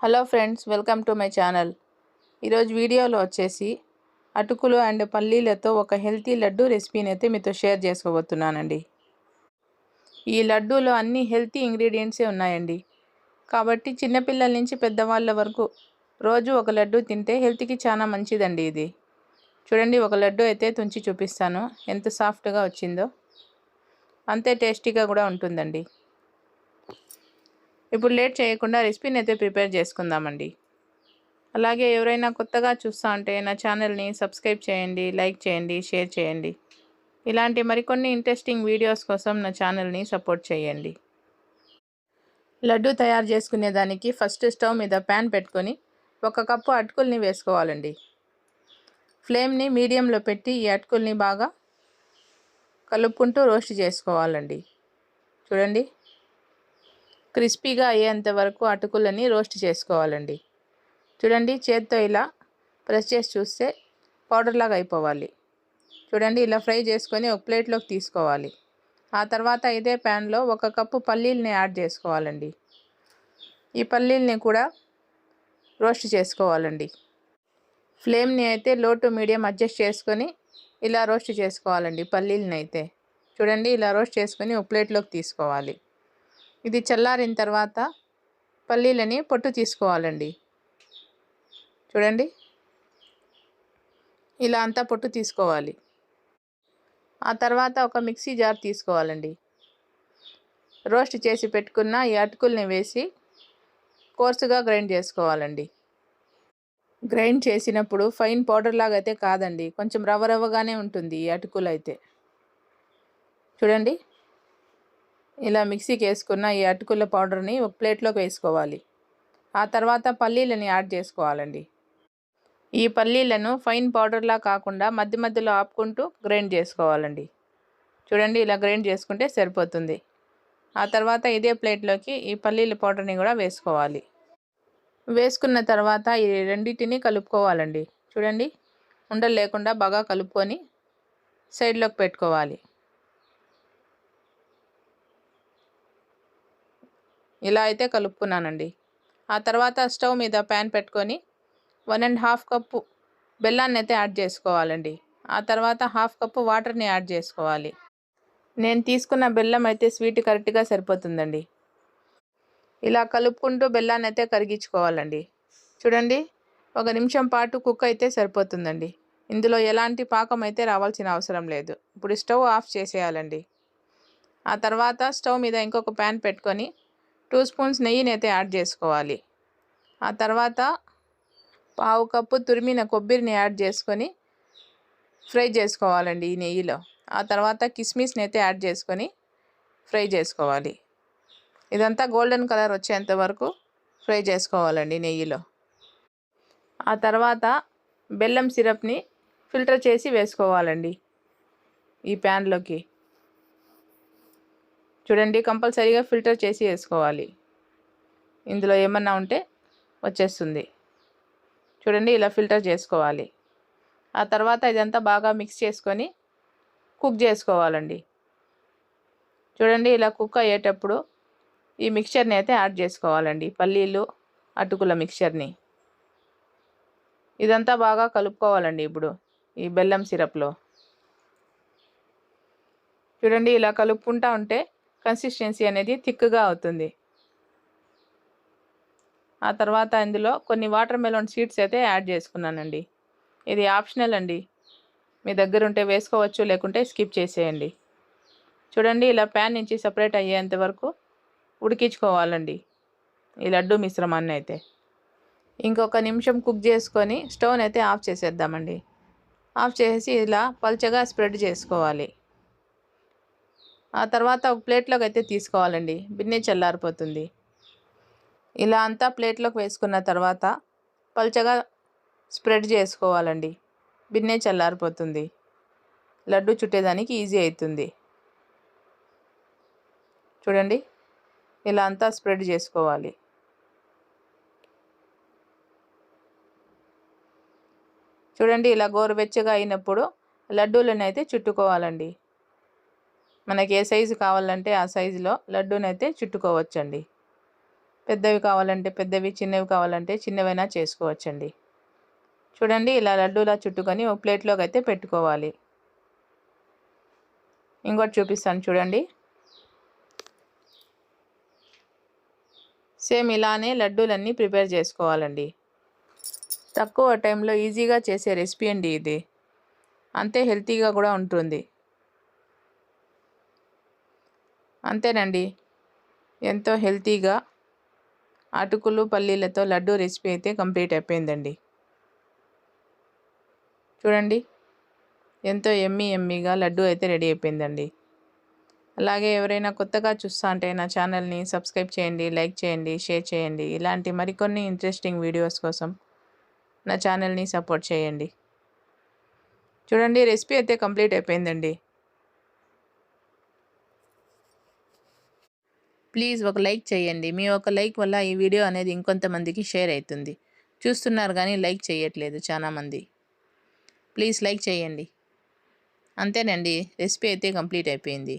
Hello friends welcome to my channel. ఈరోజు వీడియోలో వచ్చేసి అటుకులు అండ్ పల్లీలతో ఒక హెల్తీ లడ్డు రెసిపీని అయితే మీతో షేర్ చేసుకోబోతున్నానండి. ఈ లడ్డూలో అన్ని హెల్తీ ఇంగ్రీడియంట్సే ఉన్నాయండి. కాబట్టి చిన్నపిల్లల నుంచి పెద్దవాళ్ళ వరకు రోజు ఒక లడ్డు తింటే హెల్త్కి చాలా మంచిదండి ఇది. చూడండి ఒక లడ్డు అయితే తుంచి చూపిస్తాను. ఎంత సాఫ్ట్గా వచ్చిందో. అంతే టేస్టీగా కూడా ఉంటుందండి. ఇప్పుడు లేట్ చేయకుండా రెసిపీని అయితే ప్రిపేర్ చేసుకుందామండి. అలాగే ఎవరైనా కొత్తగా చూస్తా ఉంటే నా ఛానల్ని సబ్స్క్రైబ్ చేయండి లైక్ చేయండి షేర్ చేయండి. ఇలాంటి మరికొన్ని ఇంట్రెస్టింగ్ వీడియోస్ కోసం నా ఛానల్ని సపోర్ట్ చేయండి. లడ్డు తయారు చేసుకునే దానికి ఫస్ట్ స్టవ్ మీద ప్యాన్ పెట్టుకొని ఒక కప్పు అటుకుల్ని వేసుకోవాలండి. ఫ్లేమ్ని మీడియంలో పెట్టి ఈ అటుకుల్ని బాగా కలుపుకుంటూ రోస్ట్ చేసుకోవాలండి. చూడండి. క్రిస్పీగా అయ్యేంత వరకు అటుకులని రోస్ట్ చేసుకోవాలండి. చూడండి చేత్తో ఇలా ప్రెస్ చేసి చూస్తే పౌడర్లాగా అయిపోవాలి. చూడండి ఇలా ఫ్రై చేసుకొని ఒక ప్లేట్లోకి తీసుకోవాలి. ఆ తర్వాత ఇదే ప్యాన్లో ఒక కప్పు పల్లీలని యాడ్ చేసుకోవాలండి. ఈ పల్లీల్ని కూడా రోస్ట్ చేసుకోవాలండి. ఫ్లేమ్ని అయితే లో టు మీడియం అడ్జస్ట్ చేసుకొని ఇలా రోస్ట్ చేసుకోవాలండి పల్లీలని అయితే. చూడండి ఇలా రోస్ట్ చేసుకొని ఒక ప్లేట్లోకి తీసుకోవాలి. ఇది చల్లారిన తర్వాత పల్లీలని పొట్టు తీసుకోవాలండి. చూడండి. ఇలా అంతా పొట్టు తీసుకోవాలి. ఆ తర్వాత ఒక మిక్సీ జార్ తీసుకోవాలండి. రోస్ట్ చేసి పెట్టుకున్న ఈ అటుకుల్ని వేసి కోర్సుగా గ్రైండ్ చేసుకోవాలండి. గ్రైండ్ చేసినప్పుడు ఫైన్ పౌడర్ లాగా అయితే కాదండి. కొంచెం రవ్వ రవ్వగానే ఉంటుంది ఈ అటుకులు అయితే చూడండి. ఇలా మిక్సీకి వేసుకున్న ఈ అటుకుల పౌడర్ని ఒక ప్లేట్లోకి వేసుకోవాలి. ఆ తర్వాత పల్లీలని యాడ్ చేసుకోవాలండి. ఈ పల్లీలను ఫైన్ పౌడర్లా కాకుండా మధ్య మధ్యలో ఆపుకుంటూ గ్రైండ్ చేసుకోవాలండి. చూడండి ఇలా గ్రైండ్ చేసుకుంటే సరిపోతుంది. ఆ తర్వాత ఇదే ప్లేట్లోకి ఈ పల్లీల పౌడర్ని కూడా వేసుకోవాలి. వేసుకున్న తర్వాత ఈ రెండింటిని కలుపుకోవాలండి. చూడండి ఉండలు లేకుండా బాగా కలుపుకొని సైడ్లోకి పెట్టుకోవాలి. ఇలా అయితే కలుపుకున్నానండి. ఆ తర్వాత స్టవ్ మీద ప్యాన్ పెట్టుకొని వన్ అండ్ హాఫ్ కప్పు బెల్లాన్ని అయితే యాడ్ చేసుకోవాలండి. ఆ తర్వాత హాఫ్ కప్పు వాటర్ని యాడ్ చేసుకోవాలి. నేను తీసుకున్న బెల్లం అయితే స్వీట్ కరెక్ట్గా సరిపోతుందండి. ఇలా కలుపుకుంటూ బెల్లాన్ని అయితే కరిగించుకోవాలండి. చూడండి ఒక నిమిషం పాటు కుక్ అయితే సరిపోతుందండి. ఇందులో ఎలాంటి పాకం అయితే రావాల్సిన అవసరం లేదు. ఇప్పుడు స్టవ్ ఆఫ్ చేసేయాలండి. ఆ తర్వాత స్టవ్ మీద ఇంకొక ప్యాన్ పెట్టుకొని టూ స్పూన్స్ నెయ్యిని అయితే యాడ్ చేసుకోవాలి. ఆ తర్వాత పావు కప్పు తురిమిన కొబ్బరిని యాడ్ చేసుకొని ఫ్రై చేసుకోవాలండి ఈ నెయ్యిలో. ఆ తర్వాత కిస్మిస్ని అయితే యాడ్ చేసుకొని ఫ్రై చేసుకోవాలి. ఇదంతా గోల్డెన్ కలర్ వచ్చేంత వరకు ఫ్రై చేసుకోవాలండి నెయ్యిలో. ఆ తర్వాత బెల్లం సిరప్ని ఫిల్టర్ చేసి వేసుకోవాలండి ఈ ప్యాన్లోకి. చూడండి కంపల్సరీగా ఫిల్టర్ చేసి వేసుకోవాలి. ఇందులో ఏమన్నా ఉంటే వచ్చేస్తుంది. చూడండి ఇలా ఫిల్టర్ చేసుకోవాలి. ఆ తర్వాత ఇదంతా బాగా మిక్స్ చేసుకొని కుక్ చేసుకోవాలండి. చూడండి ఇలా కుక్ అయ్యేటప్పుడు ఈ మిక్చర్ని అయితే యాడ్ చేసుకోవాలండి. పల్లీలు అటుకుల మిక్చర్ని. ఇదంతా బాగా కలుపుకోవాలండి ఇప్పుడు ఈ బెల్లం సిరప్లో. చూడండి ఇలా కలుపుకుంటా ఉంటే కన్సిస్టెన్సీ అనేది థిక్గా అవుతుంది. ఆ తర్వాత ఇందులో కొన్ని వాటర్ మెలోన్ సీడ్స్ అయితే యాడ్ చేసుకున్నానండి. ఇది ఆప్షనల్ అండి. మీ దగ్గర ఉంటే వేసుకోవచ్చు లేకుంటే స్కిప్ చేసేయండి. చూడండి ఇలా ప్యాన్ నుంచి సపరేట్ అయ్యేంత వరకు ఉడికించుకోవాలండి. ఈ లడ్డు మిశ్రమాన్ని అయితే. ఇంకొక నిమిషం కుక్ చేసుకొని స్టవ్ని అయితే ఆఫ్ చేసేద్దామండి. ఆఫ్ చేసి ఇలా పల్చగా స్ప్రెడ్ చేసుకోవాలి. ఆ తర్వాత ఒక ప్లేట్లోకి అయితే తీసుకోవాలండి. బిన్నే చల్లారిపోతుంది. ఇలా అంతా ప్లేట్లోకి వేసుకున్న తర్వాత పల్చగా స్ప్రెడ్ చేసుకోవాలండి. బిన్నే చల్లారిపోతుంది. లడ్డు చుట్టేదానికి ఈజీ అవుతుంది. చూడండి. ఇలా అంతా స్ప్రెడ్ చేసుకోవాలి. చూడండి ఇలా గోరువెచ్చగా అయినప్పుడు లడ్డూలను అయితే చుట్టుకోవాలండి. మనకి ఏ సైజు కావాలంటే ఆ సైజులో లడ్డూనైతే చుట్టుకోవచ్చండి. పెద్దవి కావాలంటే పెద్దవి చిన్నవి కావాలంటే చిన్నవైనా చేసుకోవచ్చండి. చూడండి ఇలా లడ్డూలా చుట్టుకొని ఒక ప్లేట్లోకి అయితే పెట్టుకోవాలి. ఇంకోటి చూపిస్తాను చూడండి. సేమ్ ఇలానే లడ్డూలన్నీ ప్రిపేర్ చేసుకోవాలండి. తక్కువ టైంలో ఈజీగా చేసే రెసిపీ అండి ఇది. అంతే హెల్తీగా కూడా ఉంటుంది. అంతేనండి. ఎంతో హెల్తీగా అటుకులు పల్లీలతో లడ్డు రెసిపీ అయితే కంప్లీట్ అయిపోయిందండి. చూడండి. ఎంతో ఎమ్మి ఎమ్మిగా లడ్డు అయితే రెడీ అయిపోయిందండి. అలాగే ఎవరైనా కొత్తగా చూస్తా అంటే నా ఛానల్ని సబ్స్క్రైబ్ చేయండి లైక్ చేయండి షేర్ చేయండి. ఇలాంటి మరికొన్ని ఇంట్రెస్టింగ్ వీడియోస్ కోసం నా ఛానల్ని సపోర్ట్ చేయండి. చూడండి రెసిపీ అయితే కంప్లీట్ అయిపోయిందండి. ప్లీజ్ ఒక లైక్ చేయండి. మీ ఒక లైక్ వల్ల ఈ వీడియో అనేది ఇంకొంతమందికి షేర్ అవుతుంది. చూస్తున్నారు కానీ లైక్ చేయట్లేదు చాలామంది ప్లీజ్ లైక్ చేయండి. అంతేనండి. రెసిపీ అయితే కంప్లీట్ అయిపోయింది.